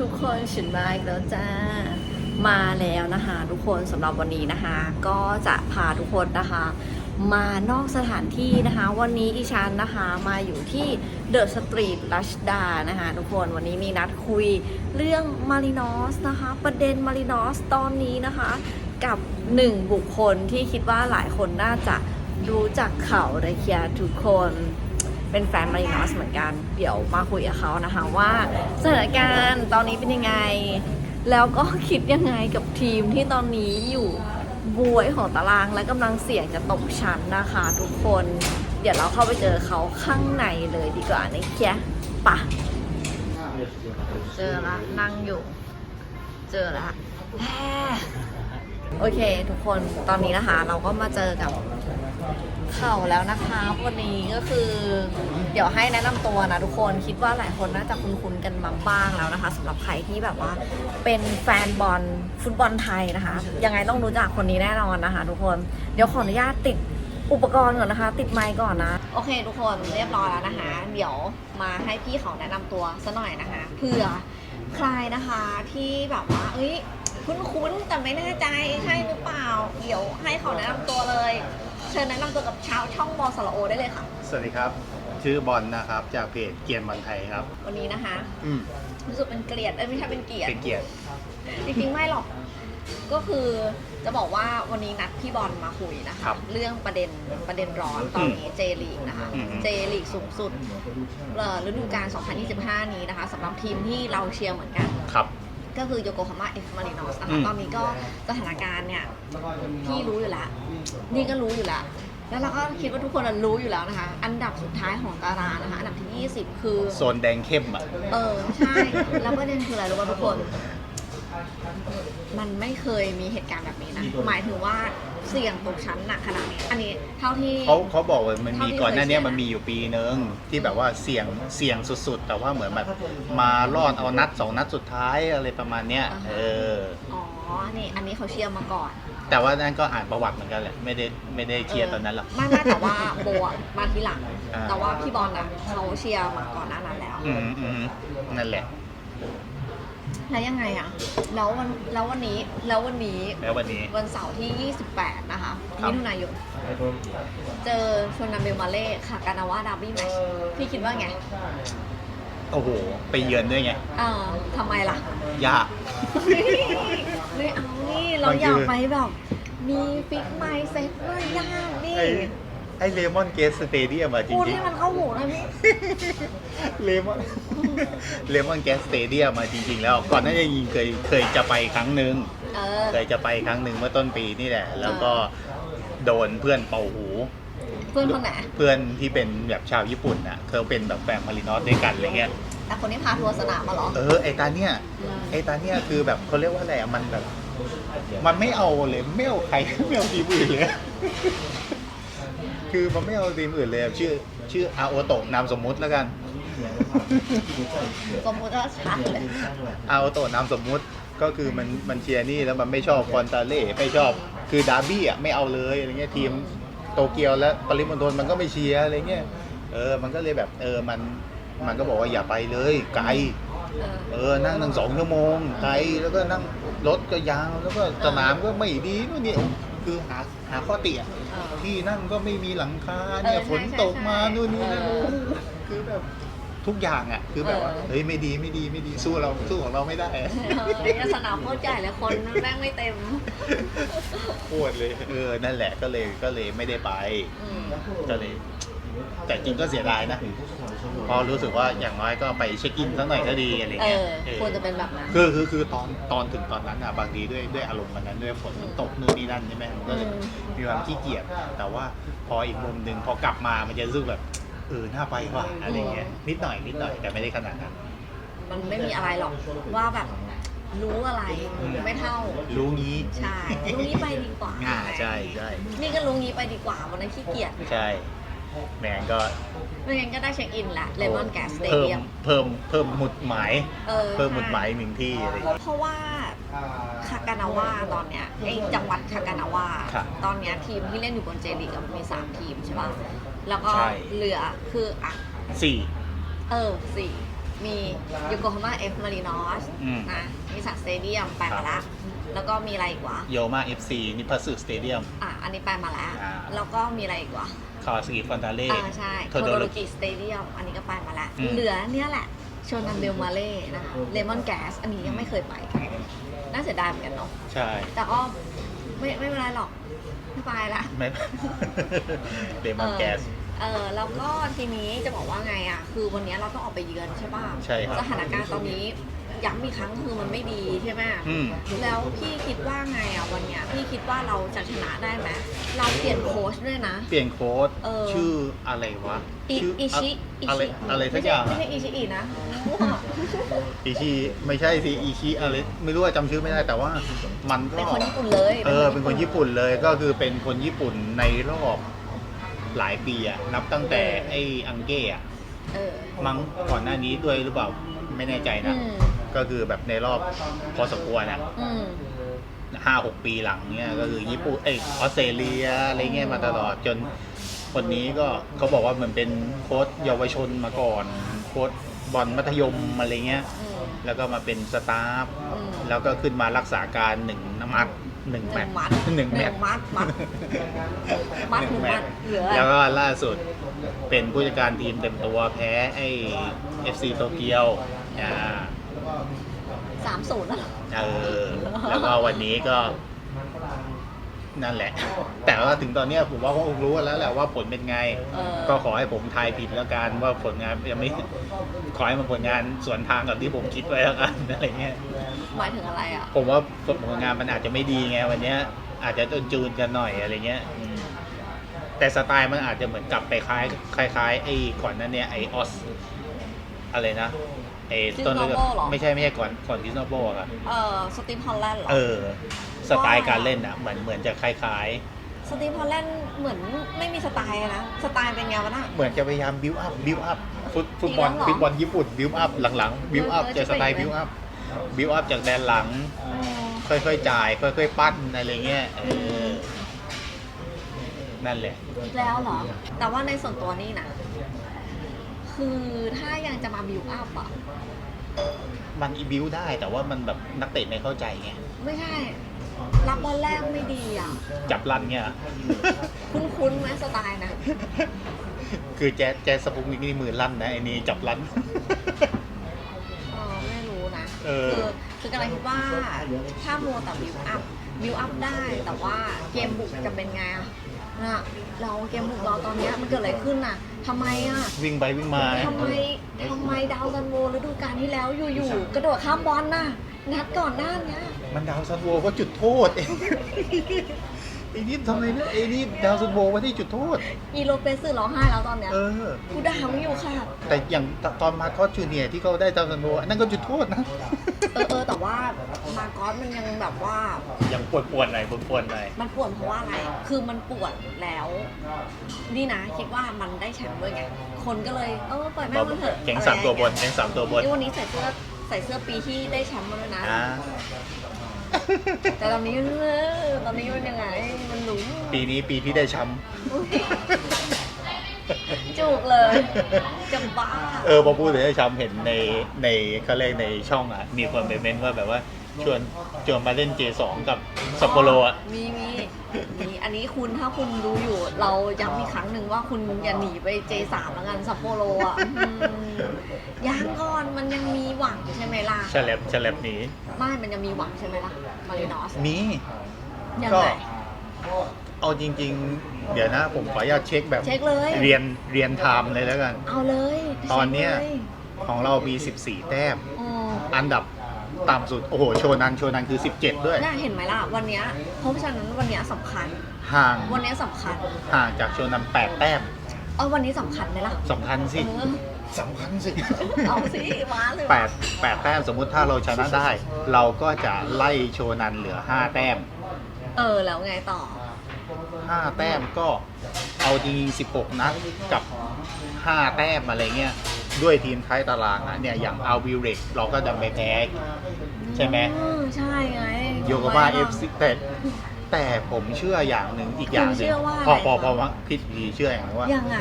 ทุกคนฉันมาอีกแล้วจ้า มาแล้วนะคะ ทุกคนสำหรับวันนี้นะคะ ก็จะพาทุกคนนะคะ มานอกสถานที่นะคะ วันนี้ดิฉันนะคะมาอยู่ที่เดอะสตรีทรัชดานะคะทุกคนวันนี้มีนัดคุยเรื่องมารินอสนะคะ ประเด็นมารินอสตอนนี้นะคะ กับหนึ่งบุคคลที่คิดว่าหลายคนน่าจะรู้จักเขาเลยเคียทุกคน เป็นแฟนมารินอสเหมือนกัน เดี๋ยวมาคุยกับเขานะคะว่าสถานการณ์ตอนนี้เป็นยังไง แล้วก็คิดยังไงกับทีมที่ตอนนี้อยู่บวยของตารางและกำลังเสี่ยงจะตกชั้นนะคะทุกคน เดี๋ยวเราเข้าไปเจอเขาข้างในเลยดีกว่านะแค่ปะเจอละนั่งอยู่ เจอละโอเค ทุกคนตอนนี้นะคะ เราก็มาเจอกับ เข่าแล้วนะคะวันนี้ก็คือ เดี๋ยวให้แนะนำตัวนะทุกคนคิดว่าหลายคนน่าจะคุ้นๆกันมาบ้างแล้วนะคะสำหรับใครที่แบบว่า เป็นแฟนบอลฟุตบอลไทยนะคะ ยังไงต้องรู้จักคนนี้แน่นอนนะคะ ทุกคนเดี๋ยวขออนุญาตติดอุปกรณ์ก่อนนะคะ ติดไมค์ก่อนนะโอเค ทุกคนเรียบร้อยแล้วนะคะ เดี๋ยวมาให้พี่เขาแนะนำตัวซะหน่อยนะคะเผื่อใครนะคะที่แบบว่า เอ้ยคุ้นๆแต่ไม่แน่ใจใช่หรือเปล่า เดี๋ยวให้เขาแนะนำตัวเลย เชิญแนะนำตัวกับชาวช่องบอสระโอได้เลยค่ะ สวัสดีครับ ชื่อบอลนะครับ จากเพจเกียรติบอลไทยครับ วันนี้นะคะ อืมรู้สึกเป็นเกลียดเอ้ยไม่ใช่เป็นเกลียดเป็นเกียรติจริงๆไม่หรอก ก็คือจะบอกว่าวันนี้นัดพี่บอลมาคุยนะคะครับเรื่องประเด็นประเด็นร้อนตอนนี้เจลีกนะคะ อืม เจลีกสูงสุดเอ่อฤดูกาล 2025 นี้นะคะสำหรับทีมที่เราเชียร์เหมือนกัน ครับ ก็คือโยโกฮาม่าเอฟมารินอสนะอืคะมตอนนี้ก็สถานการณ์เนี่ยพี่รู้อยู่แล้วนี่ก็รู้อยู่แล้ว แล้วเราก็คิดว่าทุกคนน่ะรู้อยู่แล้วนะคะ อันดับสุดท้ายของตารางนะคะ อันดับที่ 20 คือ โซนแดงเข้มอะ เออ ใช่ แล้วประเด็นคืออะไรรู้ป่ะทุกคน มันไม่เคยมีเหตุการณ์แบบนี้นะ หมายถึงว่า เสี่ยงตกชั้นหนักขนาดนี้อันนี้เท่าที่ เขาเขาบอกว่ามันมีเท่าที่ก่อนหน้าเนี้ยเคยเชียร์มันมีอยู่ปีนึงที่แบบว่าเสี่ยงเสี่ยงสุดๆ แต่ว่าเหมือนแบบมารอดเอานัดสองนัดสุดท้ายอะไรประมาณเนี้ยเอออ๋อนี่อันนี้เขาเชียร์มาก่อน แต่ว่านั่นก็อ่านประวัติเหมือนกันแหละไม่ได้ไม่ได้เชียร์ตอนนั้นหรอก ไม่ไม่แต่ว่าโบอะมาทีหลัง อ่า แต่ว่าพี่บอลอะเขาเชียร์มาก่อนหน้านั้นแล้ว อืมอืมนั่นแหละ แล้วยังไงอะแล้ววันแล้ววันนี้แล้ววันนี้แล้ววันนี้ วันเสาร์ที่ 28 นะคะครับ มิถุนายนเจอชวนนาเบลมาเล่ค่ะกานาว่าดาร์บี้แมชพี่คิดว่าไงโอ้โห ไปเยือนด้วยไง เออทำไมล่ะ ยาก ไม่เอานี่เรามันคือออยากไปแบบ มีฟิกไมล์เซ็ตว่ายากนี่ไอ้ ไอ้เลมอนเกสสเตเดียมอะจพูดริงให้มันเข้าหูหน่อยพี่ๆเลมอนเลมอนแกสสเตเดียมมาจริง ๆ แล้ว ก่อนหน้าจะยิงเคยเคยจะไปครั้งหนึ่ง เออเคยจะไปครั้งหนึ่งเมื่อต้นปีนี่แหละ แล้วก็โดนเพื่อนเป่าหู เพื่อนคนไหนเพื่อนที่เป็นแบบชาวญี่ปุ่นอะเขาเป็นแบบแฟนมารินอสด้วยกันอะไรเงี้ย แต่คนที่พาทัวร์สนามมาเหรอ เออไอตาเนี่ยไอตาเนี่ยคือแบบเขาเรียกว่าอะไรอะมันแบบ มันไม่เอาเลยไม่เอาใคร ไม่เอาทีมอื่นเลย คือมันไม่เอาทีมอื่นเลยอะชื่อชื่ออาโอโตะนามสมมุติแล้วกันสมมติว่าชัดเลยอาโอโตะนามสมมุติก็คือมันมันเชียร์นี่แล้วมันไม่ชอบฟอนตาเล่ไม่ชอบคือดาร์บี้อะไม่เอาเลยอะไรเงี้ยทีมโตเกียวและปริมณฑลมันก็ไม่เชียร์อะไรเงี้ยเออมันก็เลยแบบเออมันมันก็บอกว่าอย่าไปเลยไกลเออเออนั่งตั้งสองชั่วโมงไกลแล้วก็นั่งรถก็ยาวแล้วก็สนามก็ไม่ดีนู่นนี่คือหาหาข้อติอะเออ ที่นั่งก็ไม่มีหลังคาเนี่ยเออใช่ฝนตกมาใช่นู่นนี่นั่นเออโอ้โหคือแบบทุกอย่างอะ คือแบบว่าเออเฮ้ยไม่ดีไม่ดีไม่ดีสู้เราสู้ของเราไม่ได้อะเออสนามโคตรใหญ่เลยคนแม่งไม่เต็ม ปวดเลย เออนั่นแหละก็เลยก็เลยไม่ได้ไป อืม ก็เลย แต่จริงก็เสียดายนะเพอรู้สึกว่าอย่างน้อยก็ไปเช็คอินสักหน่อยก็ดีอะไรเอเงี้ยอเออควรจะเป็นแบบนั้นคือคือคือตอนตอนถึงตอนนั้นอะบางทีด้วยด้วยอารมณ์วันนั้นด้วยฝนมันตกนู่นนี่นั่นใช่ไหมมันก็เลยอืมมีความขี้เกียจแต่ว่าพออีกมุมหนึ่งพอกลับมามันจะรู้สึกแบบเออน่าไปว่ะอะไรเงี้ยนิดหน่อยนิดหน่อยแต่ไม่ได้ขนาดนั้นมันไม่มีอะไรหรอกว่าแบบรู้อะไรอืมไม่เท่า รู้งี้ใช่รู้งี้ไปดีกว่าอ่าใช่ใช่นี่ก็รู้งี้ไปดีกว่าวันนั้นขี้เกียจใช่ แมงก็ไม่งั้นก็ได้เช็คอินแหละเลมอนแกสสเตเพิ่มเดียมเพิ่มเพิ่มหมุดหมาย เออเพิ่มหมุดหมายหนึ่งที่อะไรเงี้ย เพราะว่าคากานาว่าตอนเนี้ยไอจังหวัดคากานาว่าครับตอนเนี้ยทีมที่เล่นอยู่บนเจลีกมีสามทีมใช่ป่ะแล้วก็ใช่ เหลือคืออะ สี่ เออสี่มีโยโกฮาม่าเอฟมารีนอสอืม นะมีสัตสเตเดียมไปมาละแล้วก็มีอะไรอีกวะโยมาเอฟซีนิพัสึสเตเดียม อะอันนี้ไปมาแล้วอ่า แล้วก็มีอะไรอีกวะ คาวาสกิฟอนตาเล่ อ่าใช่โทโทโดโดโรโรกิกิสเตเดียมอันนี้ก็ไปมาแล้วอืม เหลือเนี่ยแหละโชนันเดลมาเล่นะคะเลมอนแกสอันนี้ยังไม่เคยไปกันน่าเสียดายเหมือนกันเนาะใช่ แต่ก็ไม่ไม่เป็นไรหรอกไม่ไปละ ไม่เดมอนแกส เออแล้วก็ทีนี้จะบอกว่าไงอะ คือวันนี้เราต้องออกไปเยือนใช่ป่ะใช่ครับ สถานการณ์ตอนนี้ ย้ำอีกครั้งคือมันไม่ดีใช่ไหมอืม แล้วพี่คิดว่าไงอะวันเนี้ยพี่คิดว่าเราจะชนะได้ไหมเราเปลี่ยนโค้ชด้วยนะ เปลี่ยนโค้ดเออ ชื่ออะไรวะอิชื่อิชิอะอะไรอะไรสักอย่างไม่อะใช่อิชิอินะมั่วอิชิไม่ใช่สิอิชิอะไรไม่รู้ว่าจำชื่อไม่ได้แต่ว่ามันก็ เป็นคนญี่ปุ่นเลยเออเป็นคนญี่ปุ่นเลยก็คือเป็นคนญี่ปุ่นในรอบหลายปีอะนับตั้งแต่ไอ้อังเก้อะเออ มั้งก่อนหน้านี้ด้วยหรือเปล่าไม่แน่ใจอืนะม ก็คือแบบในรอบพอสมควรอะอืม ห้าหกปีหลังเนี่ยก็คือญี่ปุ่นเอยออสเตรเลียอะไรเงี้ยมาตลอดจนคนนี้ก็เขาบอกว่ามันเป็นโค้ชเยาวชนมาก่อน โค้ชบอลมัธยมอะไรเงี้ย อืม แล้วก็มาเป็นสตาฟอืม แล้วก็ขึ้นมารักษาการหนึ่งน้ำมัดหนึ่งหแมนึ่ตงช์มัดหนึ่งแมตช์ มัดมัด มัดหนึ่งแมมัตดช์เหลือ แล้วก็ล่าสุดเป็นผู้จัดการทีมเต็มตัวแพ้ไอ้ FC โตเกียวอ่า สามศูนย์อะเออแล้วก็วันนี้ก็นั่นแหละ แต่ว่าถึงตอนเนี้ยผมว่าก็คงรู้กันแล้วแหละว่าผลเป็นไงเออก็ขอให้ผมทายผิดแล้วกันว่าผลงานยังไม่ขอให้มันผลงานสวนทางกับที่ผมคิดไว้แล้วกันอะไรเงี้ยหมายถึงอะไรอะ ผมว่าผลงานมันอาจจะไม่ดีไงวันเนี้ย อาจจะจูนๆกันหน่อยอะไรเงี้ยอืมแต่สไตล์มันอาจจะเหมือนกลับไปคล้ายคล้ายๆไอ้ก่อนนั้นเนี่ยไอ้ออสอะไรนะ ไอ้ต้นเรื่อง Disnoble เหรอ ไม่ใช่ไม่ใช่ก่อนก่อนดิสโนโบอะเออสตีมฮอลแลนด์เหรอ เออ สไตล์การเล่นอะเหมือนเหมือนจะคล้าย สตีมฮอลแลนด์เหมือนไม่มีสไตล์อะนะ สไตล์เป็นไงวะน่ะ ๆ เหมือนจะพยายามบิวอัพบิวอัพฟุตฟุตบอลอีกแล้วเหรอฟุตบอลญี่ปุ่นบิวอัพหลังๆบิวอัพเออจะสไตล์จะไปบิอีวกไหมอัพบิวอัพจากแดนหลังค่อยๆจ่าย ค่อยๆปั้นอะไรเงี้ยเออนั่นแหละอีกแล้วเหรอ แต่ว่าในส่วนตัวนี่นะ คือถ้า ยังจะมาบิวอัพอะ มันอีบิวได้แต่ว่ามันแบบนักเตะไม่เข้าใจไง ไม่ใช่ รับบอลแรกไม่ดีอะ จับรันเนี่ยคุ้นๆไหมสไตล์นะ คือแจ๊สแจ๊สสปุกนิกนี่มือลั่นนะไอ้นี่จับรัน เออไม่รู้นะเออ คือคือกำลังคิดว่าถ้ามัวแต่บิวอัพบิวอัพได้แต่ว่าเกมบุกจะเป็นไงอะ นะเราเกมบุกเราตอนเนี้ยมันเกิดอะไรขึ้นน่ะทำไมอะวิ่งไปวิ่งมาทำไมทำไมดาวซันโวฤดูกาลที่แล้วอยู่ๆกระโดดข้ามบอลน่ะนัดก่อนหน้าเนี้ย มันดาวซันโวก็จุดโทษเอง ไอ้นี่ทำไมเนี่ยไอ้นี่ดาวซันโวไม่ได้จุดโทษ อีโรเปสร้องไห้แล้วตอนเนี้ยเออ กูด่ามึงอยู่ค่ะ แต่อย่างตอนมาคอสจูเนียร์ที่เขาได้ดาวซันโวอันนั่นก็จุดโทษนะ เออเออแต่ว่ามาร์กอสมันยังแบบว่า ยังปวดปวดๆหน่อยปวดปวดๆหน่อยมันปวดเพราะว่าอะไร คือมันปวดแล้ว นี่นะ คิดว่ามันได้แชมป์ด้วยไง คนก็เลย เออ ปล่อยแม่งมันเถอะแก๊งสามตัวบนแก๊งสามตัวบน นี่วันนี้ใส่เสื้อใส่เสื้อปีที่ได้แชมป์มาด้วยนะ อ่า แต่ตอนนี้เออตอนนี้มันยังไง มันหลุมปีนี้ปีที่ได้แชมป์จุกเลยจะบ้า เออพอพูดถึงได้แชมป์เห็นในในเขาเรียกในช่องอะ มีคนไปเม้นว่าแบบว่า ชวนชวนมาเล่น J2 กับซัปโปโรอะ มีมีมีอันนี้คุณถ้าคุณดูอยู่ เราย้ำอีกครั้งหนึ่งว่าคุณอย่าหนีไป J3 แล้วกันซัปโปโรอะอืมยังก่อนมันยังมีหวังใช่ไหมล่ะฉลับฉลับหนีไม่มันยังมีหวังใช่ไหมล่ะมารินอสมี ยังก็ไง เอาจริง ๆ เดี๋ยวนะผมขออนุญาตเช็คแบบเช็คเลย เรียนเรียนไทม์เลยแล้วกัน เอาเลยตอนเนี้ยช็คลของเรามี 14 แต้มอืมอันดับ ต่ำสุด โอ้โห โชนัน โชนันคือ 17 ด้วย น่าเห็นไหมล่ะ วันเนี้ยเพราะฉะนั้นวันเนี้ยสำคัญ ห่าง วันเนี้ยสำคัญ ห่างจากโชนัน 8 แต้มเออวันนี้สำคัญไหมล่ะสำคัญสิเออสำคัญสิเอาสิมาเลยแปดแปดแต้มสมมุติถ้าเราชนะได้ เราก็จะไล่โชนันเหลือ 5 แต้ม เออแล้วไงต่อ 5 แต้มก็เอาจริงๆ16 นัดกับ 5 แต้มอะไรเงี้ย ด้วยทีมท้ายตารางอะเนี่ยอย่างอัลบิเรกเราก็จะไม่แพ้ ใช่ไหม อืใช่ไง โยโกมาทำไเอฟซีแต่แต่ผมเชื่ออย่างหนึ่งอีกอย่างหคุณเชื่นึ่งอว่าพออะไร พอคะพอว่าพิดดีเชื่ออย่างหนึงว่า ยังไง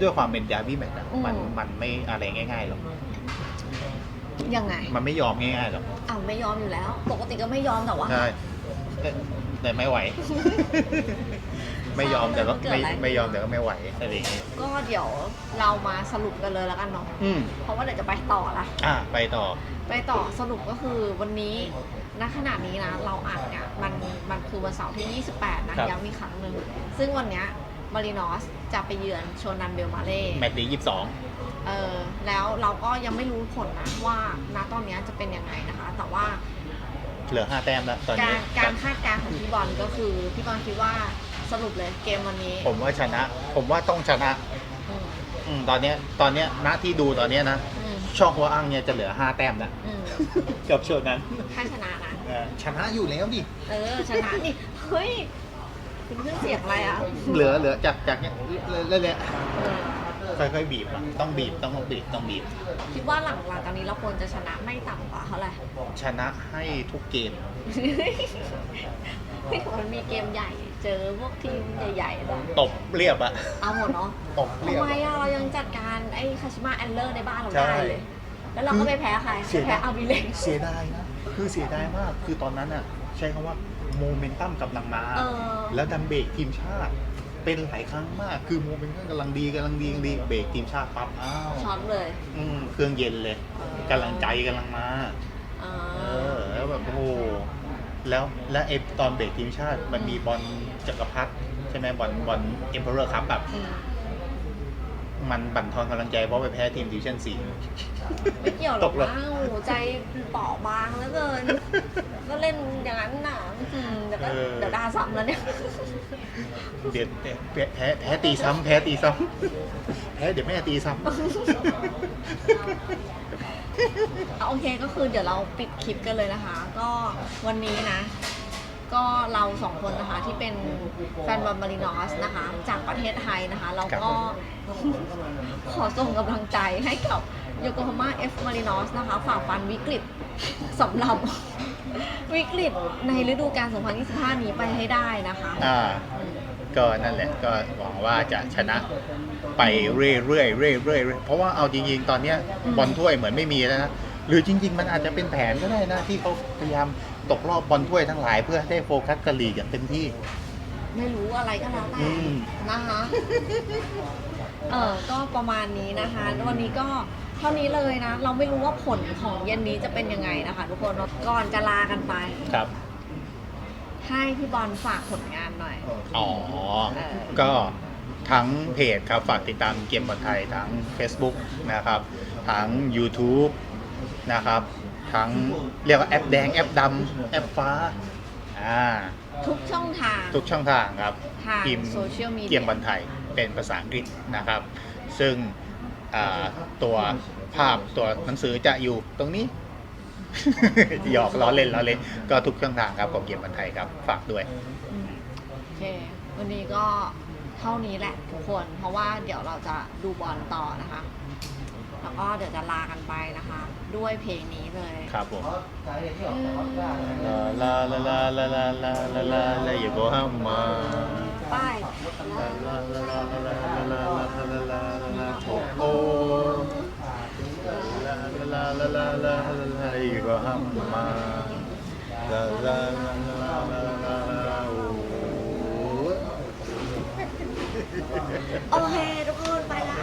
ด้วยความเป็นดาร์บี้แมตช์อะอืม มันมันไม่อะไรง่ายๆหรอกยังไง มันไม่ยอมง่ายๆหรอกอ้าวไม่ยอมอยู่แล้ว ปกติก็ไม่ยอมแต่ว่า ใช่แต่แต่ไม่ไหว ไม่ยอมแต่ก็เกิดไม่อะไรไม่ยอมแต่ก็ไม่ไหวอะไรอย่างเงี้ยก็เดี๋ยวเรามาสรุปกันเลยแล้วกันเนาะอืมเพราะว่าเดี๋ยวจะไปต่อละอะไปต่อ ไปต่อสรุปก็คือวันนี้ณขณะนี้นะเราอัดเนี่ยมันมันคือวันเสาร์ที่ 28 นะครับ ย้ำอีกครั้งหนึ่งซึ่งวันเนี้ยมารินอสจะไปเยือนโชนันเบลมาเล่ แมตต์นี้ยี่สิบสอง เออแล้วเราก็ยังไม่รู้ผลนะว่าณตอนเนี้ยจะเป็นยังไงนะคะ แต่ว่าเหลือห้าแต้มแล้วตอนกานี้รการคาดการณ์ของพี่บอลก็คือพี่บอลคิดว่า สรุปเลยเกมวันนี้ผมว่าชนะ ผมว่าต้องชนะอืมอืมตอนเนี้ยตอนเนี้ยณที่ดูตอนเนี้ยนะ อืมช่องหัวอังเนี่ยจะเหลือห้าแต้มแล้วอืมกับช่วงนั้นถ้าชนะนะเออชนะอยู่แล้วดิ เออชนะนี่เฮ้ยเป็นเครื่องเสียงอะไรอะเหลือเหลือจากจากเนี้ยเรื่อยเออๆค่อยๆบีบอะต้องบีบต้องบีบต้องบีบ คิดว่าหลังหลังตอนนี้เราควรจะชนะไม่ต่ำกว่าเท่าไหร่ชนะให้ทุกเกมไม่มันมีเกมใหญ่ เจอพวกทีมใหญ่ๆด้วยตบเรียบอะเอาหมดเนาะตบเรียทำบไมอะอะเรายังจัดการไอ้คาชิมะแอนเลอร์ในบ้านเราใช่ได้เลย แล้วเราก็ไปแพ้ใครเสียแพ้ดายอาวิเลงเสียดายนะคือเสียดายมากคือตอนนั้นอะใช้คำว่าโมเมนตัมกำลังมา เออ แล้วดันเบรกทีมชาติ เป็นหลายครั้งมาก คือโมเมนตัมกำลังดีกำลังดีกำลังดีเบรกทีมชาติปั๊บอ้าวช็อตเลย อืมเครื่องเย็นเลยกำลังใจกำลังมาอ่าเออแล้วแบบโอ้โห แล้วและไอตอนเบรกทีมชาติมันมีบอลจักรพรรดิใช่ไหมบอลบอลเอ็มเพอเรอร์ครับแบบอืมมันบั่นทอนกำลังใจเพราะไปแพ้ทีมดิวิชั่นสี่ไม่เกี่ยวหรตอกกเลยว้าวใจเปราะบางเหลือเกิน ก็เล่นอย่างนั้นน่ะอืมเดี๋ยวก็เดี๋ยวด่าซ้ำแล้วเนี่ย เดี๋ยวแพ้แพ้แพ้ตีซ้ำแพ้ตีซ้ำแพ้เดี๋ยวแม่ตีซ้ำอะ โอเคก็คือเดี๋ยวเราปิดคลิปกันเลยนะคะ ก็วันนี้นะ ก็เราสองคนนะคะที่เป็นแฟนบอลมารินอสนะคะ จากประเทศไทยนะคะ เราก็ ขอส่งกำลังใจให้กับโยโกฮาม่าเอฟมารินอสนะคะฝ่าฟันวิกฤตสำหรับ วิกฤตในฤดูกาล 2025 นี้ไปให้ได้นะคะ อ่า ก็นั่นแหละก็หวังว่าจะชนะไปเรื่อยๆเรื่อยๆเรื่อยๆเพราะว่าเอาจริงๆ ตอนเนี้ยอืมบอลถ้วยเหมือนไม่มีแล้วนะหรือจริง ๆ มันอาจจะเป็นแผนก็ได้นะที่เขาพยายามตกรอบบอลถ้วยทั้งหลายเพื่อได้โฟกัสกับลีกอย่างเต็มที่ ไม่รู้อะไรก็แล้วแต่อืม นะคะ เออก็ประมาณนี้นะคะ วันนี้ก็เท่านี้เลยนะ เราไม่รู้ว่าผลของเย็นนี้จะเป็นยังไงนะคะ ทุกคนก่อนจะลากันไป ครับ ให้พี่บอลฝากผลงานหน่อย อ๋อเออก็ทั้งเพจครับ ฝากติดตามเกมบอลไทยทั้ง Facebook นะครับ ทั้ง YouTube นะครับ ทั้งเรียกว่าแอปแดง แอปดำแอปฟ้า อ่า ทุกช่องทางทุกช่องทางครับทางพิมพ์โซเชียลมีเดียเกมบอลไทยเป็นภาษาอังกฤษนะครับ ซึ่งอ่าตัวภาพตัวหนังสือจะอยู่ตรงนี้ หยอกล้อเล่นล้อเล่นก็ทุกช่องทางครับของเกมบอลไทยครับฝากด้วยอืมโอเค วันนี้ก็เท่านี้แหละทุกคน เพราะว่าเดี๋ยวเราจะดูบอลต่อนะคะ แล้วก็เดี๋ยวจะลากันไปนะคะ ด้วยเพลงนี้เลยครับผมอืมลาลาลาลาลาลาลาลาลาอย่าบอกห้ามมาป้าย ลาลาลาลาลาลาลาลาลาลาลาโอ้โหลาลาลาลาลาอย่าบอกห้ามมาลาลาลาลาลาลาลาโอ้โอเคทุกคนไปละ